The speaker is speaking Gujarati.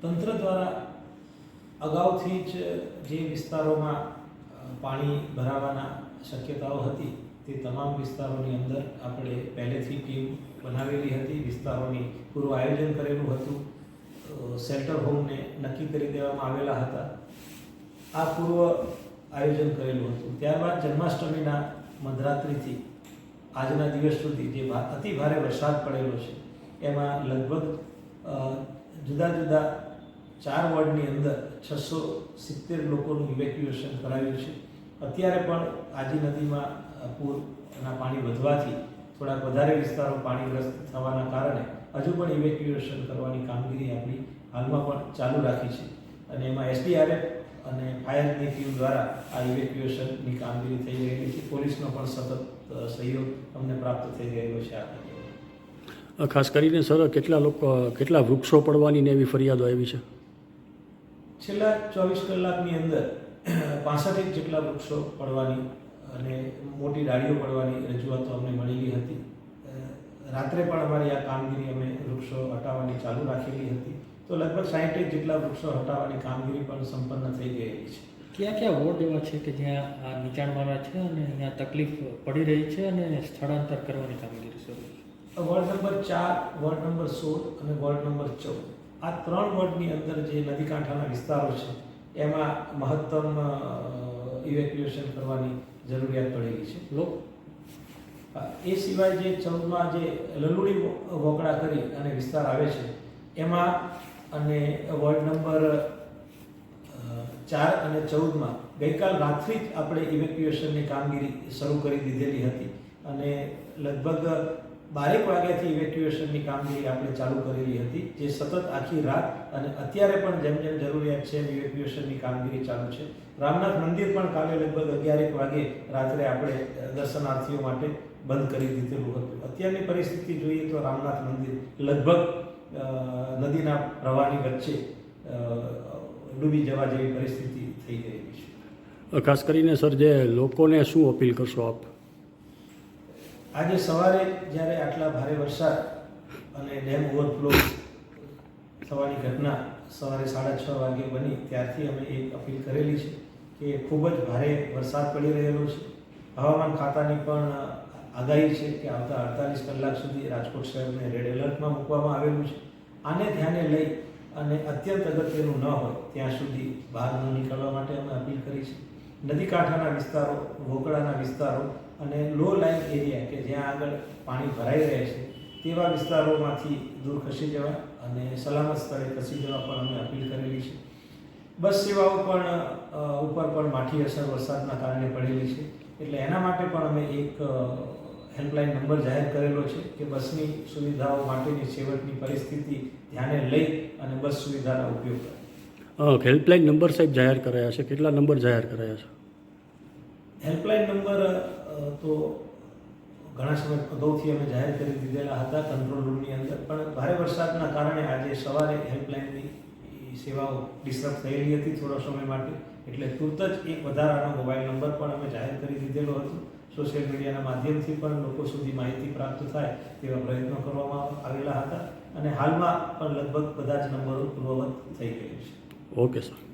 તંત્ર દ્વારા અગાઉથી જ જે વિસ્તારોમાં પાણી ભરાવાના શક્યતાઓ હતી, તે તમામ વિસ્તારોની અંદર આપણે પહેલેથી ટીમ બનાવેલી હતી, વિસ્તારોની પૂર્વ આયોજન કરેલું હતું શેલ્ટર હોમને નક્કી કરી દેવામાં આવેલા હતા. આ પૂર્વ આયોજન કરેલું હતું. ત્યારબાદ જન્માષ્ટમીના મધરાત્રિથી આજના દિવસ સુધી જે અતિ ભારે વરસાદ પડેલો છે, એમાં લગભગ જુદા જુદા ચાર વોર્ડની અંદર છસો સિત્તેર લોકોનું ઇવેક્યુએશન કરાવ્યું છે. અત્યારે પણ આજી નદીમાં પૂરના પાણી વધવાથી થોડાક વધારે વિસ્તારો પાણીગ્રસ્ત થવાના કારણે હજુ પણ ઇવેક્યુએશન કરવાની કામગીરી આપણી હાલમાં પણ ચાલુ રાખી છે. અને એમાં એસડીઆરએફ અને ફાયરની ટીમ દ્વારા આ ઇવેક્યુએશનની કામગીરી થઈ રહેલી છે. પોલીસનો પણ સતત સહયોગ અમને પ્રાપ્ત થઈ રહેલો છે આ ખાસ કરીને સર કેટલા લોકો કેટલા વૃક્ષો પડવાની ને એવી ફરિયાદો આવી છે? છેલ્લા ચોવીસ કલાકની અંદર પાસઠેક જેટલા વૃક્ષો પડવાની અને મોટી ડાળીઓ પડવાની રજૂઆતો અમને મળેલી હતી. રાત્રે પણ અમારી આ કામગીરી અમે વૃક્ષો હટાવવાની ચાલુ રાખેલી હતી. તો લગભગ સાહીઠેક જેટલા વૃક્ષો હટાવવાની કામગીરી પણ સંપન્ન થઈ ગયેલી છે. ક્યાં ક્યાં વોર્ડ એવા છે કે જ્યાં આ નીચાણવાળા છે અને ત્યાં તકલીફ પડી રહી છે અને સ્થળાંતર કરવાની કામગીરી શરૂ છે? વોર્ડ નંબર ચાર વોર્ડ નંબર સોળ અને વોર્ડ નંબર ચૌદ. આ ત્રણ વોર્ડની અંદર જે નદી કાંઠાના વિસ્તારો છે એમાં મહત્તમ ઇવેક્યુએશન કરવાની જરૂરિયાત પડેલી છે. લોક એ સિવાય જે ચૌદમાં જે લલુડી વોકડા કરી અને વિસ્તાર આવે છે એમાં અને વોર્ડ નંબર ચાર અને ચૌદમાં ગઈકાલ રાત્રિ જ આપણે ઇવેક્યુએશનની કામગીરી શરૂ કરી દીધેલી હતી અને લગભગ બારેક વાગ્યાથી ઇવેક્યુએશનની કામગીરી આપણે ચાલુ કરેલી હતી, જે સતત આખી રાત અને અત્યારે પણ જેમ જેમ જરૂરિયાત છે એમ ઇવેક્યુએશનની કામગીરી ચાલુ છે. રામનાથ મંદિર પણ કાલે લગભગ અગિયારેક વાગે રાત્રે આપણે દર્શનાર્થીઓ માટે બંધ કરી દીધેલું હતું. અત્યારની પરિસ્થિતિ જોઈએ તો રામનાથ મંદિર લગભગ નદીના પ્રવાહની વચ્ચે ડૂબી જવા જેવી પરિસ્થિતિ થઈ ગયેલી છે. ખાસ કરીને, સર, જે લોકોને શું અપીલ કરશો આપ? આજે સવારે જ્યારે આટલા ભારે વરસાદ અને ડેમ ઓવરફ્લો થવાની ઘટના સવારે સાડા છ વાગે બની, ત્યારથી અમે એક અપીલ કરેલી છે કે ખૂબ જ ભારે વરસાદ પડી રહેલો છે. હવામાન ખાતાની પણ આગાહી છે કે આવતા અડતાલીસ કલાક સુધી રાજકોટ શહેરને રેડ એલર્ટમાં મૂકવામાં આવેલું છે. આને ધ્યાને લઈ અને અત્યંત અગત્યનું ન હોય, ત્યાં સુધી બહાર ન નીકળવા માટે અમે અપીલ કરી છે. નદી કાંઠાના વિસ્તારો વોકળાના વિસ્તારો અને લો લાઇન એરિયા કે જ્યાં આગળ પાણી ભરાઈ રહે છે, તેવા વિસ્તારોમાંથી દૂર ખસી જવા અને સલામત સ્થળે ખસી જવા પણ અમે અપીલ કરેલી છે. બસ સેવાઓ પણ ઉપર પણ માઠી અસર વરસાદના કારણે પડેલી છે. એટલે એના માટે પણ અમે એક હેલ્પલાઇન નંબર જાહેર કરેલો છે કે બસની સુવિધાઓ માટેની છેવટની પરિસ્થિતિ ધ્યાને લઈ અને બસ સુવિધાનો ઉપયોગ કરે હેલ્પલાઇન નંબર સાહેબ જાહેર કરાયા છે. કેટલા નંબર જાહેર કરાયા છે? હેલ્પલાઇન નંબર તો ઘણા સમય અગાઉથી અમે જાહેર કરી દીધેલા હતા કંટ્રોલ રૂમની અંદર. પણ ભારે વરસાદના કારણે આજે સવારે હેલ્પલાઇનની સેવાઓ ડિસ્ટર્બ થયેલી હતી થોડા સમય માટે. એટલે તુરત જ એક વધારાનો મોબાઈલ નંબર પણ અમે જાહેર કરી દીધેલો હતો. સોશિયલ મીડિયાના માધ્યમથી પણ લોકો સુધી માહિતી પ્રાપ્ત થાય તેવા પ્રયત્નો કરવામાં આવેલા હતા. અને હાલમાં પણ લગભગ બધા જ નંબરો પૂર્વવત થઈ ગયા છે. Okay sir